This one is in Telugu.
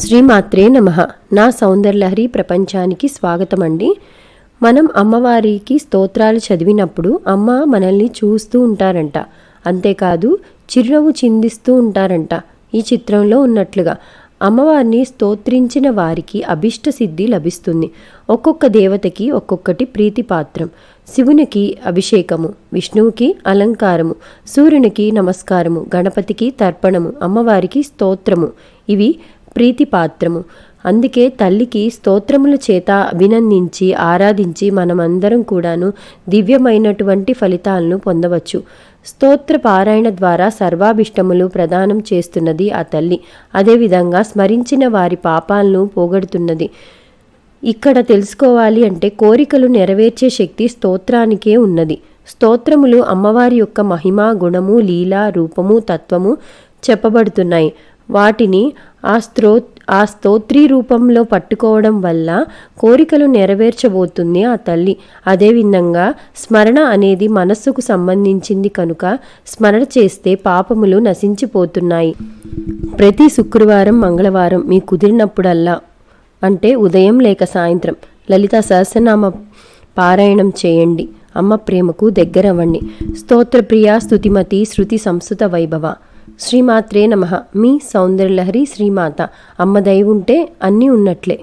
శ్రీమాత్రే నమ. నా సౌందర్యలహరి ప్రపంచానికి స్వాగతం అండి మనం అమ్మవారికి స్తోత్రాలు చదివినప్పుడు అమ్మ మనల్ని చూస్తూ ఉంటారంట. అంతేకాదు చిరునవ్వు చిందిస్తూ ఉంటారంట ఈ చిత్రంలో ఉన్నట్లుగా. అమ్మవారిని స్తోత్రించిన వారికి అభిష్ట సిద్ధి లభిస్తుంది. ఒక్కొక్క దేవతకి ఒక్కొక్కటి ప్రీతిపాత్రం. శివునికి అభిషేకము విష్ణువుకి అలంకారము సూర్యునికి నమస్కారము గణపతికి తర్పణము అమ్మవారికి స్తోత్రము. ఇవి ప్రీతిపాత్రము. అందుకే తల్లికి స్తోత్రముల చేత అభినందించి ఆరాధించి మనమందరం కూడాను దివ్యమైనటువంటి ఫలితాలను పొందవచ్చు. స్తోత్ర పారాయణ ద్వారా సర్వాభిష్టములు ప్రదానం చేస్తున్నది ఆ తల్లి. అదేవిధంగా స్మరించిన వారి పాపాలను పోగొడుతున్నది. ఇక్కడ తెలుసుకోవాలి అంటే కోరికలు నెరవేర్చే శక్తి స్తోత్రానికే ఉన్నది. స్తోత్రములు అమ్మవారి యొక్క మహిమ గుణము లీల రూపము తత్వము చెప్పబడుతున్నాయి. వాటిని ఆ స్త్రో ఆ స్తోత్రి రూపంలో పట్టుకోవడం వల్ల కోరికలు నెరవేర్చబోతుంది ఆ తల్లి. అదేవిధంగా స్మరణ అనేది మనస్సుకు సంబంధించింది కనుక స్మరణ చేస్తే పాపములు నశించిపోతున్నాయి. ప్రతి శుక్రవారం మంగళవారం మీ కుదిరినప్పుడల్లా అంటే ఉదయం లేక సాయంత్రం లలిత సహస్రనామ పారాయణం చేయండి. అమ్మ ప్రేమకు దగ్గరవ్వండి. స్తోత్రప్రియ స్తుతిమతి శృతి సంస్కృత వైభవ. శ్రీమాత్రే నమ. మీ సౌందర్యలహరి శ్రీమాత. అమ్మ దయ ఉంటే అన్నీ ఉన్నట్లే.